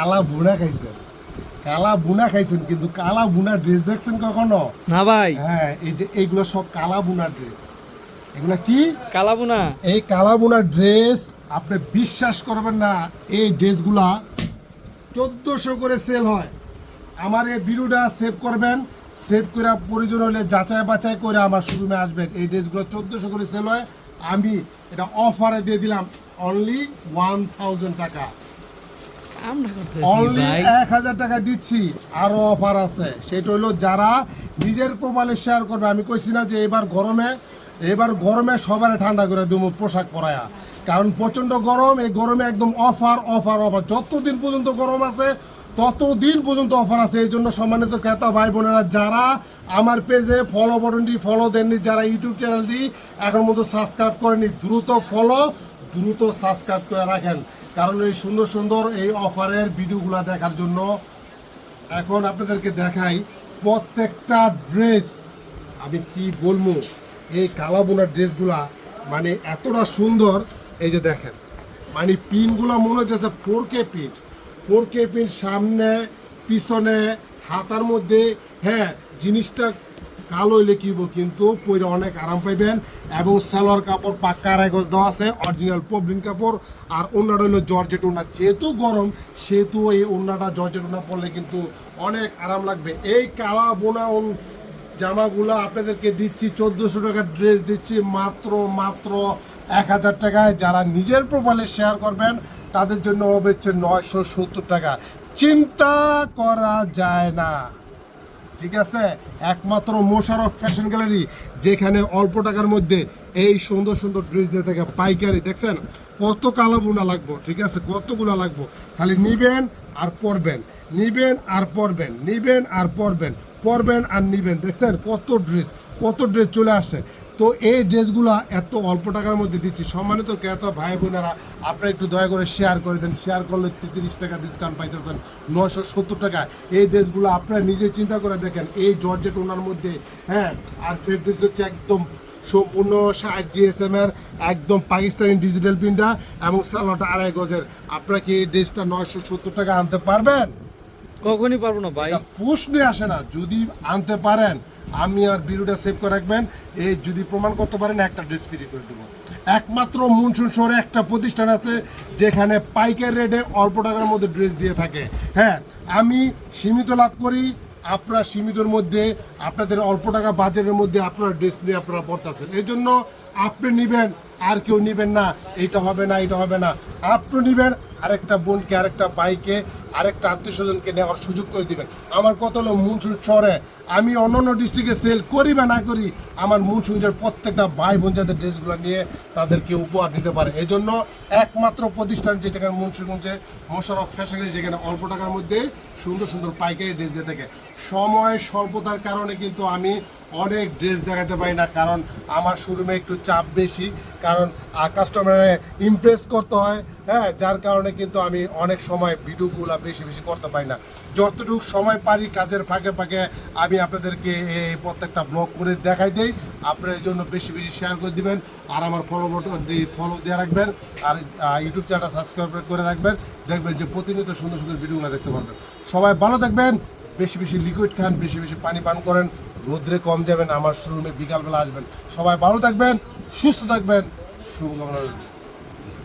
কালা বুনা খাইছেন। কালা বুনা খাইছেন কিন্তু কালা বুনা ড্রেস দেখছেন কখনো? না ভাই। হ্যাঁ এই যে এইগুলো সব কালা বুনা ড্রেস এগুলো কি? কালাবো না এই কালা বুনা ড্রেস আপনি বিশ্বাস করবেন না এই ড্রেসগুলা চোদ্দোশো করে সেল হয়। আমার এই ভিডিওটা সেভ করবেন সেভ করে প্রয়োজন হলে যাচাই বাছাই করে আমার শোরুমে আসবেন। এই ড্রেসগুলো চোদ্দোশো করে সেল হয়। আমি এটা অফারে দিয়ে দিলাম অনলি ওয়ান থাউজেন্ড টাকা। অনলি এক হাজার টাকা দিচ্ছি। আরও অফার আছে। সেটা হলো যারা নিজের প্রোফাইলে শেয়ার করবে। আমি কইছি না যে এবার গরমে এবার গরমে সবার ঠান্ডা করে দেবো পোশাক পরায়া। কারণ প্রচণ্ড গরম এই গরমে একদম অফার অফার অফার। যতদিন পর্যন্ত গরম আছে ততদিন পর্যন্ত অফার আছে। এই জন্য সম্মানিত ক্রেতা ভাই বোনেরা যারা আমার পেজে ফলো বাটনটি ফলো দেননি যারা ইউটিউব চ্যানেলটি এখন মতো সাবস্ক্রাইব করেনি দ্রুত ফলো দ্রুত সাবস্ক্রাইব করে রাখেন। কারণ এই সুন্দর সুন্দর এই অফারের ভিডিওগুলো দেখার জন্য এখন আপনাদেরকে দেখাই প্রত্যেকটা ড্রেস। আমি কি বলব? এই কালা বোনার ড্রেসগুলা মানে এতটা সুন্দর, এই যে দেখেন মানে পিনগুলো মনে হইতেছে four K pin four K pin সামনে, পিছনে, হাতার মধ্যে হ্যাঁ জিনিসটা কালো হইলে কি হইবো, কিন্তু পরে অনেক আরাম পাইবেন এবং সালোয়ার কাপড় পাক্কা আড়াই গজ দেওয়া আছে অরিজিনাল পবলিন কাপড় আর অন্যটা হইল জর্জেট ওনা যেহেতু গরম সেহেতু এই ওনাটা জর্জেট ওনা পরলে কিন্তু অনেক আরাম লাগবে। এই কালা বোনা জামাগুলো আপনাদেরকে দিচ্ছি চোদ্দোশো টাকার ড্রেস দিচ্ছি মাত্র মাত্র এক হাজার টাকায়। যারা নিজের প্রোফাইলে শেয়ার করবেন তাদের জন্য হবে হচ্ছে নয়শো সত্তর টাকা। চিন্তা করা যায় না। ঠিক আছে? একমাত্র মোশারফ ফ্যাশন গ্যালারি, যেখানে অল্প টাকার মধ্যে এই সুন্দর সুন্দর ড্রেস দিয়ে থাকে পাইকারি, দেখছেন? কত কালো গুণা লাগবো, ঠিক আছে? কতগুলো লাগবো? খালি নিবেন আর পরবেন, নিবেন আর পরবেন, নিবেন আর পরবেন। পরবেন আর নিবেন। দেখছেন? কত ড্রেস কত ড্রেস চলে আসছে। তো এই ড্রেসগুলো এত অল্প টাকার মধ্যে দিচ্ছি। সম্মানিত ক্রেতা, ভাই বোনেরা, আপনারা একটু দয়া করে শেয়ার করে দেন। শেয়ার করলে তিরিশ টাকা ডিসকাউন্ট পাইতেছেন নশো সত্তর টাকা এই ড্রেসগুলো আপনারা নিজে চিন্তা করে দেখেন, এই জর্জেট ওনার মধ্যে হ্যাঁ? আর ফেব্রিক্স হচ্ছে একদম সম্পূর্ণ ষাট জিএসএম এর, একদম পাকিস্তানি ডিজিটাল প্রিন্টটা এবং সালোয়ারটা আড়াই গজের। আপনারা কি এই ড্রেসটা নয়শো সত্তর টাকা আনতে পারবেন? কখনই পারব না, ভাই। প্রশ্নে আসে না। যদি আনতে পারেন, আমি আর ভিডিওটা সেভ করে রাখবেন। এই যদি প্রমাণ করতে পারেন, একটা ড্রেস ফ্রি করে দেবো। একমাত্র মুনসুন শহরে একটা প্রতিষ্ঠান আছে, যেখানে পাইকারি রেটে অল্প টাকার মধ্যে ড্রেস দিয়ে থাকে। হ্যাঁ আমি সীমিত লাভ করি, আপনারা সীমিতর মধ্যে, আপনাদের অল্প টাকা বাজেটের মধ্যে আপনারা ড্রেস নিয়ে আপনারা পড়তেছেন। এই জন্য আপনি নেবেন, আর কেউ নেবেন না। এটা হবে না এটা হবে না। আপনি নেবেন আরেকটা বোনকে, আরেকটা বাইকে আরেকটা আত্মীয় স্বজনকে নেওয়ার সুযোগ করে দিবেন। আমার কত হলো মুনসুন শহরে আমি অন্য অন্য ডিস্ট্রিক্টে সেল করি বা না করি, আমার মুনসুঞ্জের প্রত্যেকটা ভাই বোন যাদের ড্রেসগুলো নিয়ে তাদেরকে উপহার দিতে পারে। এই জন্য একমাত্র প্রতিষ্ঠান যেটা মুন্সিগঞ্জে মোশারফ ফ্যাশন, যেখানে অল্প টাকার মধ্যে সুন্দর সুন্দর পাইকারি ড্রেস দিয়ে থাকে। সময় স্বল্পতার কারণে কিন্তু আমি অনেক ড্রেস দেখাতে পারি না, কারণ আমার শোরুমে একটু চাপ বেশি, কারণ কাস্টমারে ইমপ্রেস করতে হয় হ্যাঁ যার কারণে কিন্তু আমি অনেক সময় ভিডিওগুলো বেশি বেশি করতে পারি না। যতটুকু সময় পারি কাজের ফাঁকে ফাঁকে আমি আপনাদেরকে এই প্রত্যেকটা ব্লগ করে দেখাই দিই। আপনার এই জন্য বেশি বেশি শেয়ার করে দিবেন আর আমার ফলো ফলো দিয়ে রাখবেন আর ইউটিউব চ্যানেলটা সাবস্ক্রাইব করে রাখবেন। দেখবেন যে প্রতিনিয়ত সুন্দর সুন্দর ভিডিওগুলো দেখতে পারবেন। সবাই ভালো থাকবেন, বেশি বেশি লিকুইড খান, বেশি বেশি পানি পান করেন, রোদ্রে কম যাবেন, আমার শোরুমে বিকালবেলা আসবেন। সবাই ভালো থাকবেন, সুস্থ থাকবেন, শুভকামনা রইল।